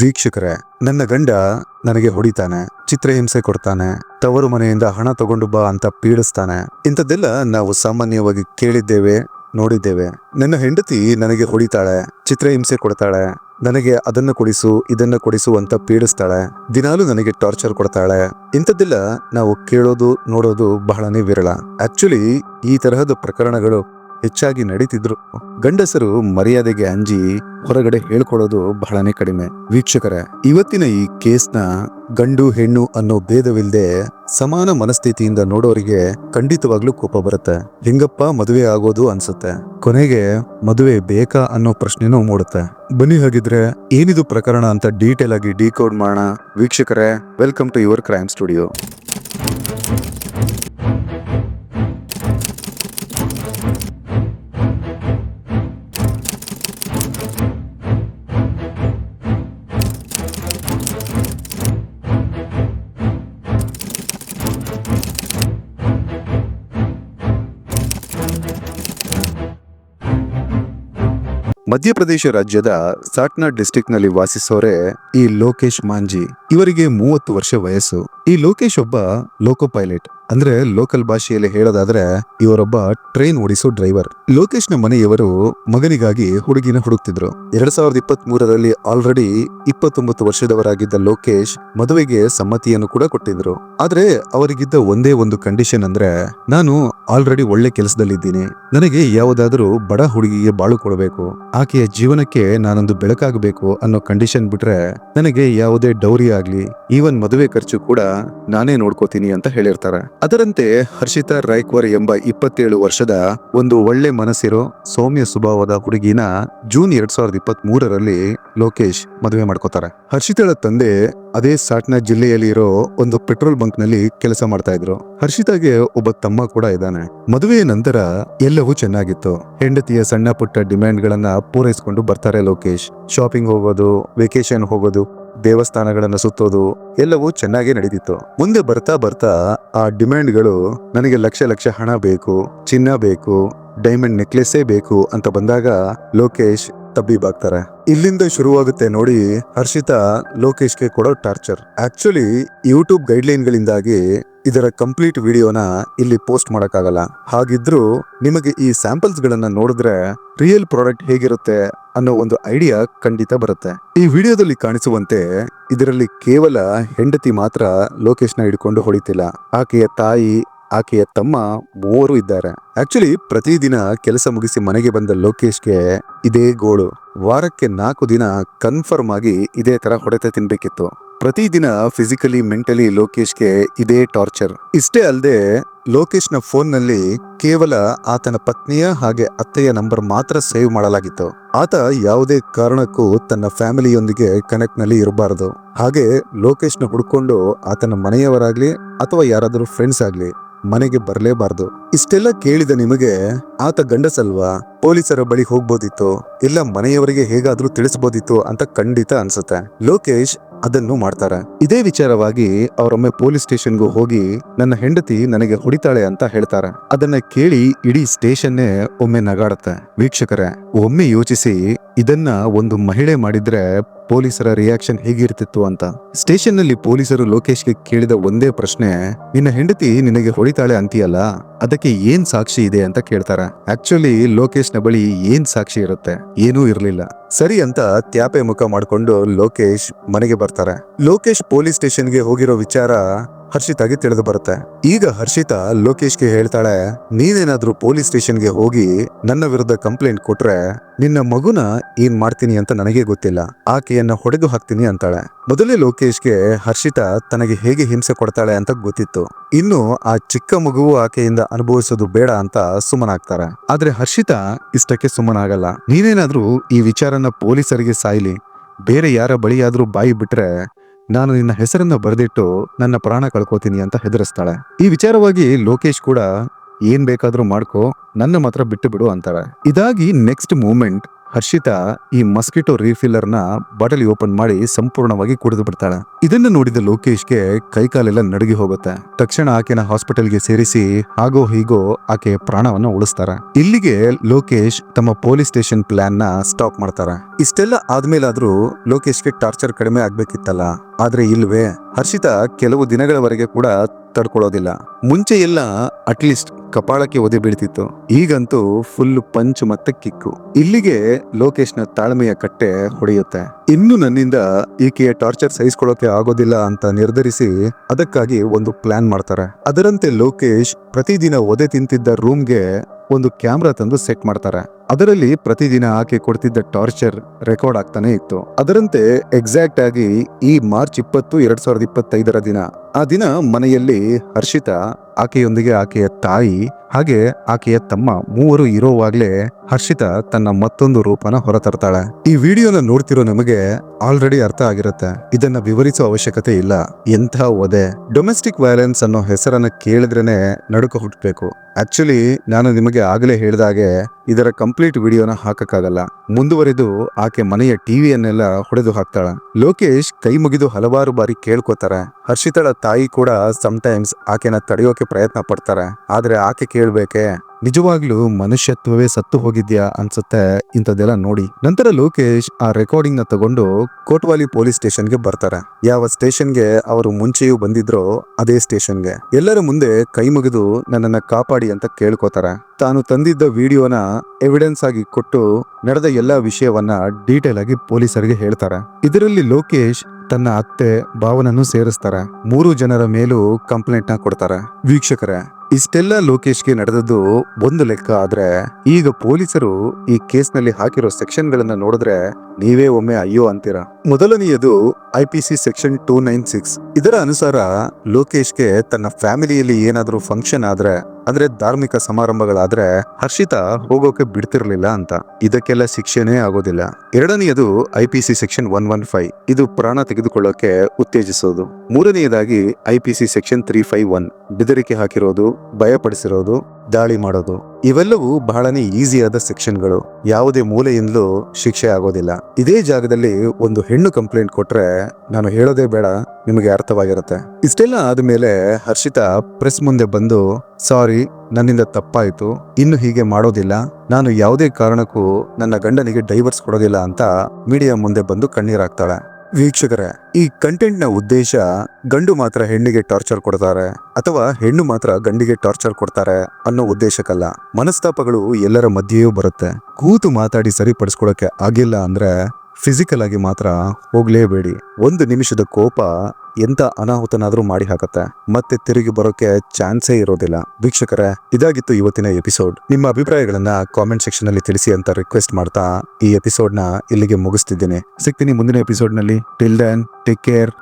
ವೀಕ್ಷಕರೇ, ನನ್ನ ಗಂಡ ನನಗೆ ಹೊಡಿತಾನೆ, ಚಿತ್ರಹಿಂಸೆ ಕೊಡ್ತಾನೆ, ತವರು ಮನೆಯಿಂದ ಹಣ ತಗೊಂಡು ಬಾ ಅಂತ ಪೀಡಿಸ್ತಾನೆ. ಇಂಥದ್ದೆಲ್ಲ ನಾವು ಸಾಮಾನ್ಯವಾಗಿ ಕೇಳಿದ್ದೇವೆ, ನೋಡಿದ್ದೇವೆ. ನನ್ನ ಹೆಂಡತಿ ನನಗೆ ಹೊಡಿತಾಳೆ, ಚಿತ್ರಹಿಂಸೆ ಕೊಡ್ತಾಳೆ, ನನಗೆ ಅದನ್ನು ಕೊಡಿಸು, ಇದನ್ನು ಕೊಡಿಸು ಅಂತ ಪೀಡಿಸ್ತಾಳೆ. ದಿನಾಲು ನನಗೆ ಟಾರ್ಚರ್ ಕೊಡ್ತಾಳೆ. ಇಂಥದ್ದೆಲ್ಲ ನಾವು ಕೇಳೋದು, ನೋಡೋದು ಬಹಳನೇ ವಿರಳ. ಆಕ್ಚುಲಿ ಈ ತರಹದ ಪ್ರಕರಣಗಳು ಹೆಚ್ಚಾಗಿ ನಡೀತಿದ್ರು. ಗಂಡಸರು ಮರ್ಯಾದೆಗೆ ಅಂಜಿ ಹೊರಗಡೆ ಹೇಳ್ಕೊಳ್ಳೋದು ಬಹಳನೇ ಕಡಿಮೆ. ವೀಕ್ಷಕರೇ, ಇವತ್ತಿನ ಈ ಕೇಸ್ನ ಗಂಡು ಹೆಣ್ಣು ಅನ್ನೋ ಭೇದವಿಲ್ಲದೆ ಸಮಾನ ಮನಸ್ಥಿತಿಯಿಂದ ನೋಡೋರಿಗೆ ಖಂಡಿತವಾಗ್ಲೂ ಕೋಪ ಬರುತ್ತೆ. ಹೆಂಗಪ್ಪ ಮದುವೆ ಆಗೋದು ಅನ್ಸುತ್ತೆ. ಕೊನೆಗೆ ಮದುವೆ ಬೇಕಾ ಅನ್ನೋ ಪ್ರಶ್ನೆನೂ ಮೂಡುತ್ತೆ. ಬನ್ನಿ ಹಾಗಿದ್ರೆ ಏನಿದು ಪ್ರಕರಣ ಅಂತ ಡೀಟೇಲ್ ಆಗಿ ಡಿಕೋಡ್ ಮಾಡೋಣ. ವೀಕ್ಷಕರೇ, welcome to your crime studio. Madhya Pradesh ರಾಜ್ಯದ ಸಾಟ್ನಾ ಡಿಸ್ಟಿಕ್ನಲ್ಲಿ ವಾಸಿಸೋರೆ ಈ ಲೋಕೇಶ್ ಮಾಂಜಿ. ಇವರಿಗೆ ಮೂವತ್ತು ವರ್ಷ ವಯಸ್ಸು. ಈ ಲೋಕೇಶ್ ಒಬ್ಬ ಲೋಕೋ ಪೈಲಟ್. ಅಂದ್ರೆ ಲೋಕಲ್ ಭಾಷೆಯಲ್ಲಿ ಹೇಳೋದಾದ್ರೆ, ಇವರೊಬ್ಬ ಟ್ರೈನ್ ಓಡಿಸೋ ಡ್ರೈವರ್ ಲೋಕೇಶ್ನ ಮನೆಯವರು ಮಗನಿಗಾಗಿ ಹುಡುಗಿನ ಹುಡುಕ್ತಿದ್ರು. ಎರಡ್ ಸಾವಿರದ ಇಪ್ಪತ್ತ್ ಮೂರರಲ್ಲಿ ಆಲ್ರೆಡಿ ಇಪ್ಪತ್ತೊಂಬತ್ತು ವರ್ಷದವರಾಗಿದ್ದ ಲೋಕೇಶ್ ಮದುವೆಗೆ ಸಮ್ಮತಿಯನ್ನು ಕೂಡ ಕೊಟ್ಟಿದ್ರು. ಆದ್ರೆ ಅವರಿಗಿದ್ದ ಒಂದೇ ಒಂದು ಕಂಡೀಷನ್ ಅಂದ್ರೆ, ನಾನು ಆಲ್ರೆಡಿ ಒಳ್ಳೆ ಕೆಲಸದಲ್ಲಿದ್ದೀನಿ. ನನಗೆ ಯಾವುದಾದ್ರೂ ಬಡ ಹುಡುಗಿಗೆ ಬಾಳು ಕೊಡಬೇಕು. ಆಕೆಯ ಜೀವನಕ್ಕೆ ನಾನೊಂದು ಬೆಳಕಾಗಬೇಕು ಅನ್ನೋ ಕಂಡೀಷನ್ ಬಿಟ್ರೆ ನನಗೆ ಯಾವುದೇ ಡೌರಿ ಆಗ್ಲಿ ಈವನ್ ಮದುವೆ ಖರ್ಚು ಕೂಡ ನಾನೇ ನೋಡ್ಕೋತೀನಿ ಅಂತ ಹೇಳಿರ್ತಾರೆ. ಅದರಂತೆ ಹರ್ಷಿತಾ ರಾಯ್ಕ್ವರ್ ಎಂಬ ಇಪ್ಪತ್ತೇಳು ವರ್ಷದ ಒಂದು ಒಳ್ಳೆ ಮನಸ್ಸಿರೋ ಸೌಮ್ಯ ಸ್ವಭಾವದ ಹುಡುಗಿನ ಜೂನ್ ಎರಡ್ ಸಾವಿರದ ಇಪ್ಪತ್ತ್ ಮೂರರಲ್ಲಿ ಲೋಕೇಶ್ ಮದುವೆ ಮಾಡ್ಕೋತಾರೆ. ಹರ್ಷಿತಾಳ ತಂದೆ ಅದೇ ಸಾಟ್ನ ಜಿಲ್ಲೆಯಲ್ಲಿ ಇರೋ ಒಂದು ಪೆಟ್ರೋಲ್ ಬಂಕ್ನಲ್ಲಿ ಕೆಲಸ ಮಾಡ್ತಾ ಇದ್ರು. ಹರ್ಷಿತಾಗೆ ಒಬ್ಬ ತಮ್ಮ ಕೂಡ ಇದ್ದಾನೆ. ಮದುವೆಯ ನಂತರ ಎಲ್ಲವೂ ಚೆನ್ನಾಗಿತ್ತು. ಹೆಂಡತಿಯ ಸಣ್ಣ ಪುಟ್ಟ ಡಿಮ್ಯಾಂಡ್ ಗಳನ್ನ ಪೂರೈಸಿಕೊಂಡು ಬರ್ತಾರೆ ಲೋಕೇಶ್. ಶಾಪಿಂಗ್ ಹೋಗೋದು ವೆಕೇಶನ್ ಹೋಗೋದು ದೇವಸ್ಥಾನಗಳನ್ನ ಸುತ್ತೋದು ಎಲ್ಲವೂ ಚೆನ್ನಾಗಿ ನಡೀತಿತ್ತು. ಮುಂದೆ ಬರ್ತಾ ಬರ್ತಾ ಆ ಡಿಮ್ಯಾಂಡ್ಗಳು ನನಗೆ ಲಕ್ಷ ಲಕ್ಷ ಹಣ ಬೇಕು, ಚಿನ್ನ ಬೇಕು, ಡೈಮಂಡ್ ನೆಕ್ಲೆಸ್ಸೇ ಬೇಕು ಅಂತ ಬಂದಾಗ ಲೋಕೇಶ್ ತಬ್ಬಿಬಾಗ್ತಾರೆ. ಇಲ್ಲಿಂದ ಶುರುವಾಗುತ್ತೆ ನೋಡಿ ಹರ್ಷಿತಾ ಲೋಕೇಶ್ಗೆ ಕೊಡೋ ಟಾರ್ಚರ್. ಆಕ್ಚುಲಿ ಯೂಟ್ಯೂಬ್ ಗೈಡ್ಲೈನ್ ಗಳಿಂದಾಗಿ ಇದರ ಕಂಪ್ಲೀಟ್ ವಿಡಿಯೋನ ಇಲ್ಲಿ ಪೋಸ್ಟ್ ಮಾಡೋಕ್ಕಾಗಲ್ಲ. ಹಾಗಿದ್ರೂ ನಿಮಗೆ ಈ ಸ್ಯಾಂಪಲ್ಸ್ ಗಳನ್ನ ನೋಡಿದ್ರೆ ರಿಯಲ್ ಪ್ರಾಡಕ್ಟ್ ಹೇಗಿರುತ್ತೆ ಅನ್ನೋ ಒಂದು ಐಡಿಯಾ ಖಂಡಿತ ಬರುತ್ತೆ. ಈ ವಿಡಿಯೋದಲ್ಲಿ ಕಾಣಿಸುವಂತೆ ಇದರಲ್ಲಿ ಕೇವಲ ಹೆಂಡತಿ ಮಾತ್ರ ಲೋಕೇಶ್ನ ಹಿಡ್ಕೊಂಡು ಹೊಡಿತಿಲ್ಲ. ಆಕೆಯ ತಾಯಿ, ಆಕೆಯ ತಮ್ಮ ಮೂವರು ಇದ್ದಾರೆ. ಆಕ್ಚುಲಿ ಪ್ರತಿದಿನ ಕೆಲಸ ಮುಗಿಸಿ ಮನೆಗೆ ಬಂದ ಲೋಕೇಶ್ಗೆ ಇದೇ ಗೋಳು. ವಾರಕ್ಕೆ ನಾಲ್ಕು ದಿನ ಕನ್ಫರ್ಮ್ ಆಗಿ ಇದೇ ತರ ಹೊಡೆತ ತಿನ್ಬೇಕಿತ್ತು. ಪ್ರತಿದಿನ ಫಿಸಿಕಲಿ ಮೆಂಟಲಿ ಲೋಕೇಶ್ಗೆ ಇದೇ ಟಾರ್ಚರ್ ಇಷ್ಟೇ ಅಲ್ಲದೆ ಲೋಕೇಶ್ನ ಫೋನ್ನಲ್ಲಿ ಕೇವಲ ಆತನ ಪತ್ನಿಯ ಹಾಗೆ ಅತ್ತೆಯ ನಂಬರ್ ಮಾತ್ರ ಸೇವ್ ಮಾಡಲಾಗಿತ್ತು. ಆತ ಯಾವುದೇ ಕಾರಣಕ್ಕೂ ತನ್ನ ಫ್ಯಾಮಿಲಿಯೊಂದಿಗೆ ಕನೆಕ್ಟ್ನಲ್ಲಿ ಇರಬಾರದು. ಹಾಗೆ ಲೋಕೇಶ್ನ ಹುಡ್ಕೊಂಡು ಆತನ ಮನೆಯವರಾಗ್ಲಿ ಅಥವಾ ಯಾರಾದರೂ ಫ್ರೆಂಡ್ಸ್ ಆಗ್ಲಿ ಮನೆಗೆ ಬರಲೇಬಾರ್ದು. ಇಷ್ಟೆಲ್ಲ ಕೇಳಿದ ನಿಮಗೆ ಆತ ಗಂಡಸಲ್ವಾ? ಪೊಲೀಸರ ಬಳಿ ಹೋಗ್ಬೋದಿತ್ತು, ಇಲ್ಲ ಮನೆಯವರಿಗೆ ಹೇಗಾದ್ರೂ ತಿಳಿಸಬಹುದಿತ್ತು ಅಂತ ಖಂಡಿತ ಅನ್ಸುತ್ತೆ. ಲೋಕೇಶ್ ಅದನ್ನು ಮಾಡ್ತಾರೆ. ಇದೇ ವಿಚಾರವಾಗಿ ಅವರೊಮ್ಮೆ ಪೊಲೀಸ್ ಸ್ಟೇಷನ್ಗೂ ಹೋಗಿ, ನನ್ನ ಹೆಂಡತಿ ನನಗೆ ಹೊಡಿತಾಳೆ ಅಂತ ಹೇಳ್ತಾರೆ. ಅದನ್ನ ಕೇಳಿ ಇಡೀ ಸ್ಟೇಷನ್ನೇ ಒಮ್ಮೆ ನಗಾಡುತ್ತೆ. ವೀಕ್ಷಕರೇ, ಒಮ್ಮೆ ಯೋಚಿಸಿ, ಇದನ್ನ ಒಂದು ಮಹಿಳೆ ಮಾಡಿದ್ರೆ ಪೊಲೀಸರ ರಿಯಾಕ್ಷನ್ ಹೇಗಿರ್ತಿತ್ತು ಅಂತ. ಸ್ಟೇಷನ್ನಲ್ಲಿ ಪೊಲೀಸರು ಲೋಕೇಶ್ಗೆ ಕೇಳಿದ ಒಂದೇ ಪ್ರಶ್ನೆ, ನಿನ್ನ ಹೆಂಡತಿ ನಿನಗೆ ಹೊಡಿತಾಳೆ ಅಂತೀಯಲ್ಲ? ಅದಕ್ಕೆ ಏನ್ ಸಾಕ್ಷಿ ಇದೆ ಅಂತ ಕೇಳ್ತಾರೆ. ಆಕ್ಚುಲಿ ಲೋಕೇಶ್ನ ಬಳಿ ಏನ್ ಸಾಕ್ಷಿ ಇರುತ್ತೆ? ಏನೂ ಇರ್ಲಿಲ್ಲ. ಸರಿ ಅಂತ ತ್ಯಾಪೆ ಮುಖ ಮಾಡ್ಕೊಂಡು ಲೋಕೇಶ್ ಮನೆಗೆ ಬರ್ತಾರೆ. ಲೋಕೇಶ್ ಪೊಲೀಸ್ ಸ್ಟೇಷನ್ಗೆ ಹೋಗಿರೋ ವಿಚಾರ ಹರ್ಷಿತಾಗೆ ತಿಳಿದು ಬರುತ್ತೆ. ಈಗ ಹರ್ಷಿತಾ ಲೋಕೇಶ್ಗೆ ಹೇಳ್ತಾಳೆ, ನೀನೇನಾದ್ರೂ ಪೊಲೀಸ್ ಸ್ಟೇಷನ್ಗೆ ಹೋಗಿ ನನ್ನ ವಿರುದ್ಧ ಕಂಪ್ಲೇಂಟ್ ಕೊಟ್ರೆ ನಿನ್ನ ಮಗುನ ಏನ್ ಮಾಡ್ತೀನಿ ಅಂತ ನನಗೆ ಗೊತ್ತಿಲ್ಲ. ಆಕೆಯನ್ನ ಹೊಡೆದು ಹಾಕ್ತೀನಿ ಅಂತಾಳೆ. ಮೊದಲೇ ಲೋಕೇಶ್ಗೆ ಹರ್ಷಿತಾ ತನಗೆ ಹೇಗೆ ಹಿಂಸೆ ಕೊಡ್ತಾಳೆ ಅಂತ ಗೊತ್ತಿತ್ತು. ಇನ್ನು ಆ ಚಿಕ್ಕ ಮಗುವು ಆಕೆಯಿಂದ ಅನುಭವಿಸೋದು ಬೇಡ ಅಂತ ಸುಮ್ಮನಾಗ್ತಾರೆ. ಆದ್ರೆ ಹರ್ಷಿತಾ ಇಷ್ಟಕ್ಕೆ ಸುಮ್ಮನಾಗಲ್ಲ. ನೀನೇನಾದ್ರೂ ಈ ವಿಚಾರನ ಪೊಲೀಸರಿಗೆ ಸಾಯ್ಲಿ. ಬೇರೆ ಯಾರ ಬಳಿಯಾದ್ರೂ ಬಾಯಿ ಬಿಟ್ರೆ ನಾನು ನಿನ್ನ ಹೆಸರನ್ನು ಬರೆದಿಟ್ಟು ನನ್ನ ಪ್ರಾಣ ಕಳ್ಕೊತೀನಿ ಅಂತ ಹೆದರಿಸ್ತಾಳೆ. ಈ ವಿಚಾರವಾಗಿ ಲೋಕೇಶ್ ಕೂಡ, ಏನ್ ಬೇಕಾದ್ರೂ ಮಾಡ್ಕೋ, ನನ್ನ ಮಾತ್ರ ಬಿಟ್ಟು ಬಿಡು ಅಂತಾರೆ. ಇದಾಗಿ ನೆಕ್ಸ್ಟ್ ಮೂಮೆಂಟ್ ಹರ್ಷಿತಾ ಈ ಮಸ್ಕಿಟೋ ರೀಫಿಲ್ಲರ್ನ ಬಾಟಲಿ ಓಪನ್ ಮಾಡಿ ಸಂಪೂರ್ಣವಾಗಿ ಕುಡಿದು ಬಿಡ್ತಾಳೆ. ಇದನ್ನ ನೋಡಿದ ಲೋಕೇಶ್ಗೆ ಕೈಕಾಲೆಲ್ಲ ನಡುಗಿ ಹೋಗುತ್ತೆ. ತಕ್ಷಣ ಆಕೆನ ಹಾಸ್ಪಿಟಲ್ಗೆ ಸೇರಿಸಿ ಹಾಗೋ ಹೀಗೋ ಆಕೆ ಪ್ರಾಣವನ್ನ ಉಳಿಸ್ತಾರೆ. ಇಲ್ಲಿಗೆ ಲೋಕೇಶ್ ತಮ್ಮ ಪೊಲೀಸ್ ಸ್ಟೇಷನ್ ಪ್ಲಾನ್ನ ಸ್ಟಾಪ್ ಮಾಡ್ತಾರೆ. ಇಷ್ಟೆಲ್ಲ ಆದ್ಮೇಲಾದ್ರೂ ಲೋಕೇಶ್ಗೆ ಟಾರ್ಚರ್ ಕಡಿಮೆ ಆಗ್ಬೇಕಿತ್ತಲ್ಲ. ಆದ್ರೆ ಇಲ್ವೇ, ಹರ್ಷಿತಾ ಕೆಲವು ದಿನಗಳವರೆಗೆ ಕೂಡ ತಡ್ಕೊಳ್ಳೋದಿಲ್ಲ. ಮುಂಚೆ ಎಲ್ಲ ಅಟ್ಲೀಸ್ಟ್ ಕಪಾಳಕ್ಕೆ ಒದೆ ಬೀಳ್ತಿತ್ತು. ಈಗಂತೂ ಫುಲ್ ಪಂಚ್ ಮತ್ತೆ ಕಿಕ್ಕು ಇಲ್ಲಿಗೆ ಲೋಕೇಶ್ನ ತಾಳ್ಮೆಯ ಕಟ್ಟೆ ಹೊಡೆಯುತ್ತೆ. ಇನ್ನು ನನ್ನಿಂದ ಈಕೆಯ ಟಾರ್ಚರ್ ಸಹಿಸಿಕೊಳ್ಳೋಕೆ ಆಗೋದಿಲ್ಲ ಅಂತ ನಿರ್ಧರಿಸಿ ಅದಕ್ಕಾಗಿ ಒಂದು ಪ್ಲಾನ್ ಮಾಡ್ತಾರೆ. ಅದರಂತೆ ಲೋಕೇಶ್ ಪ್ರತಿದಿನ ಒದೆ ತಿಂತಿದ್ದ ರೂಮ್ಗೆ ಒಂದು ಕ್ಯಾಮ್ರಾ ತಂದು ಸೆಟ್ ಮಾಡ್ತಾರೆ. ಅದರಲ್ಲಿ ಪ್ರತಿದಿನ ಆಕೆ ಕೊಡ್ತಿದ್ದ ಟಾರ್ಚರ್ ರೆಕಾರ್ಡ್ ಆಗ್ತಾನೆ ಇತ್ತು. ಅದರಂತೆ ಎಕ್ಸಾಕ್ಟ್ ಆಗಿ ಈ ಮಾರ್ಚ್ ಇಪ್ಪತ್ತು, ಎರಡ್ ಸಾವಿರದ ಇಪ್ಪತ್ತೈದರ ದಿನ. ಆ ದಿನ ಮನೆಯಲ್ಲಿ ಹರ್ಷಿತಾ, ಆಕೆಯೊಂದಿಗೆ ಆಕೆಯ ತಾಯಿ ಹಾಗೆ ಆಕೆಯ ತಮ್ಮ ಮೂವರು ಇರೋವಾಗ್ಲೇ ಹರ್ಷಿತಾ ತನ್ನ ಮತ್ತೊಂದು ರೂಪನ ಹೊರತರ್ತಾಳೆ. ಈ ವಿಡಿಯೋನ ನೋಡ್ತಿರೋ ನಮಗೆ ಆಲ್ರೆಡಿ ಅರ್ಥ ಆಗಿರುತ್ತೆ. ಇದನ್ನ ವಿವರಿಸೋ ಅವಶ್ಯಕತೆ ಇಲ್ಲ. ಎಂಥ ಒದೆ ಡೊಮೆಸ್ಟಿಕ್ ವೈಲೆನ್ಸ್ ಅನ್ನೋ ಹೆಸರನ್ನ ಕೇಳಿದ್ರೇನೆ ನಡುಕ ಹುಟ್ಟಬೇಕು ಆಕ್ಚುಲಿ ನಾನು ನಿಮಗೆ ಆಗಲೇ ಹೇಳಿದಾಗೆ ಇದರ ಕಂಪ್ಲೀಟ್ ವಿಡಿಯೋನ ಹಾಕಕ್ಕಾಗಲ್ಲ. ಮುಂದುವರೆದು ಆಕೆ ಮನೆಯ ಟಿವಿಯನ್ನೆಲ್ಲ ಹೊಡೆದು ಹಾಕ್ತಾಳೆ. ಲೋಕೇಶ್ ಕೈ ಮುಗಿದು ಹಲವಾರು ಬಾರಿ ಕೇಳ್ಕೋತಾರೆ. ಹರ್ಷಿತಳ ತಾಯಿ ಕೂಡ ಟೈಮ್ಸ್ ಆಕೆನ ತಡೆಯೋಕೆ ಪ್ರಯತ್ನ ಪಡ್ತಾರೆ. ಆದ್ರೆ ಆಕೆ ಕೇಳ್ಬೇಕೆ ನಿಜವಾಗ್ಲೂ ಮನುಷ್ಯತ್ವವೇ ಸತ್ತು ಹೋಗಿದ್ಯಾ ಅನ್ಸುತ್ತೆ ಇಂಥದ್ದೆಲ್ಲ ನೋಡಿ. ನಂತರ ಲೋಕೇಶ್ ಆ ರೆಕಾರ್ಡಿಂಗ್ನ ತಗೊಂಡು ಕೋಟ್ವಾಲಿ ಪೊಲೀಸ್ ಸ್ಟೇಷನ್ಗೆ ಬರ್ತಾರೆ. ಯಾವ ಸ್ಟೇಷನ್ಗೆ ಅವರು ಮುಂಚೆಯೂ ಬಂದಿದ್ರೋ ಅದೇ ಸ್ಟೇಷನ್ಗೆ. ಎಲ್ಲರ ಮುಂದೆ ಕೈ ಮುಗಿದು ನನ್ನನ್ನ ಕಾಪಾಡಿ ಅಂತ ಕೇಳ್ಕೊತಾರೆ. ತಾನು ತಂದಿದ್ದ ವಿಡಿಯೋನ ಎವಿಡೆನ್ಸ್ ಆಗಿ ಕೊಟ್ಟು ನಡೆದ ಎಲ್ಲಾ ವಿಷಯವನ್ನ ಡೀಟೇಲ್ ಆಗಿ ಪೊಲೀಸರಿಗೆ ಹೇಳ್ತಾರೆ. ಇದರಲ್ಲಿ ಲೋಕೇಶ್ ತನ್ನ ಅತ್ತೆ, ಭಾವನನ್ನು ಸೇರಿಸ್ತಾರೆ. ಮೂರು ಜನರ ಮೇಲೂ ಕಂಪ್ಲೇಂಟ್ನ ಕೊಡ್ತಾರೆ. ವೀಕ್ಷಕರೇ ಇಷ್ಟೆಲ್ಲ ಲೋಕೇಶ್ಗೆ ನಡೆದದ್ದು ಒಂದು ಲೆಕ್ಕ ಆದ್ರೆ ಈಗ ಪೊಲೀಸರು ಈ ಕೇಸ್ನಲ್ಲಿ ಹಾಕಿರೋ ಸೆಕ್ಷನ್ ಗಳನ್ನ ನೋಡಿದ್ರೆ ನೀವೇ ಒಮ್ಮೆ ಅಯ್ಯೋ ಅಂತೀರಾ? ಮೊದಲನೆಯದು I P C section two nine six ಇದರ ಅನುಸಾರ ಲೋಕೇಶ್ಗೆ ತನ್ನ ಫ್ಯಾಮಿಲಿಯಲ್ಲಿ ಏನಾದರೂ ಫಂಕ್ಷನ್ ಆದ್ರೆ, ಅಂದ್ರೆ ಧಾರ್ಮಿಕ ಸಮಾರಂಭಗಳಾದ್ರೆ, ಹರ್ಷಿತಾ ಹೋಗೋಕೆ ಬಿಡ್ತಿರ್ಲಿಲ್ಲ ಅಂತ. ಇದಕ್ಕೆಲ್ಲ ಶಿಕ್ಷೆನೇ ಆಗೋದಿಲ್ಲ. ಎರಡನೆಯದು I P C section one one five ಇದು ಪ್ರಾಣ ತೆಗೆದುಕೊಳ್ಳೋಕೆ ಉತ್ತೇಜಿಸೋದು. ಮೂರನೆಯದಾಗಿ I P C section three five one ಬೆದರಿಕೆ ಹಾಕಿರೋದು, ಭಯಪಡಿಸಿರೋದು. ದಾಳಿ ಮಾಡೋದು. ಇವೆಲ್ಲವೂ ಬಹಳನೇ ಈಸಿಯಾದ ಸೆಕ್ಷನ್ಗಳು. ಯಾವುದೇ ಮೂಲೆಯಿಂದಲೂ ಶಿಕ್ಷೆ ಆಗೋದಿಲ್ಲ. ಇದೇ ಜಾಗದಲ್ಲಿ ಒಂದು ಹೆಣ್ಣು ಕಂಪ್ಲೇಂಟ್ ಕೊಟ್ರೆ ನಾನು ಹೇಳೋದೇ ಬೇಡ, ನಿಮಗೆ ಅರ್ಥವಾಗಿರುತ್ತೆ. ಇಷ್ಟೆಲ್ಲ ಆದಮೇಲೆ ಹರ್ಷಿತಾ ಪ್ರೆಸ್ ಮುಂದೆ ಬಂದು, ಸಾರಿ, ನನ್ನಿಂದ ತಪ್ಪಾಯಿತು. ಇನ್ನು ಹೀಗೆ ಮಾಡೋದಿಲ್ಲ. ನಾನು ಯಾವುದೇ ಕಾರಣಕ್ಕೂ ನನ್ನ ಗಂಡನಿಗೆ ಡೈವರ್ಸ್ ಕೊಡೋದಿಲ್ಲ ಅಂತ ಮೀಡಿಯಾ ಮುಂದೆ ಬಂದು ಕಣ್ಣೀರಾಗ್ತಾಳೆ. ವೀಕ್ಷಕರೇ, ಈ ಕಂಟೆಂಟ್ನ ಉದ್ದೇಶ ಗಂಡು ಮಾತ್ರ ಹೆಣ್ಣಿಗೆ ಟಾರ್ಚರ್ ಕೊಡ್ತಾರೆ ಅಥವಾ ಹೆಣ್ಣು ಮಾತ್ರ ಗಂಡಿಗೆ ಟಾರ್ಚರ್ ಕೊಡ್ತಾರೆ ಅನ್ನೋ ಉದ್ದೇಶಕ್ಕಲ್ಲ. ಮನಸ್ತಾಪಗಳು ಎಲ್ಲರ ಮಧ್ಯೆಯೂ ಬರುತ್ತೆ. ಕೂತು ಮಾತಾಡಿ ಸರಿಪಡಿಸ್ಕೊಳಕ್ಕೆ ಆಗಿಲ್ಲ ಅಂದ್ರೆ ಫಿಸಿಕಲ್ ಆಗಿ ಮಾತ್ರ ಹೋಗ್ಲೇಬೇಡಿ. ಒಂದು ನಿಮಿಷದ ಕೋಪ ಎಂತ ಅನಾಹುತನಾದ್ರೂ ಮಾಡಿ ಹಾಕತ್ತೆ ಮತ್ತೆ ತಿರುಗಿ ಬರೋಕೆ ಚಾನ್ಸೇ ಇರೋದಿಲ್ಲ. ವೀಕ್ಷಕರೇ, ಇದಾಗಿತ್ತು ಇವತ್ತಿನ ಎಪಿಸೋಡ್. ನಿಮ್ಮ ಅಭಿಪ್ರಾಯಗಳನ್ನ ಕಾಮೆಂಟ್ ಸೆಕ್ಷನ್ ಅಲ್ಲಿ ತಿಳಿಸಿ ಅಂತ ರಿಕ್ವೆಸ್ಟ್ ಮಾಡ್ತಾ ಈ ಎಪಿಸೋಡ್ನ ಇಲ್ಲಿಗೆ ಮುಗಿಸ್ತಿದ್ದೀನಿ. ಸಿಗ್ತೀನಿ ಮುಂದಿನ ಎಪಿಸೋಡ್ನಲ್ಲಿ. Till then take care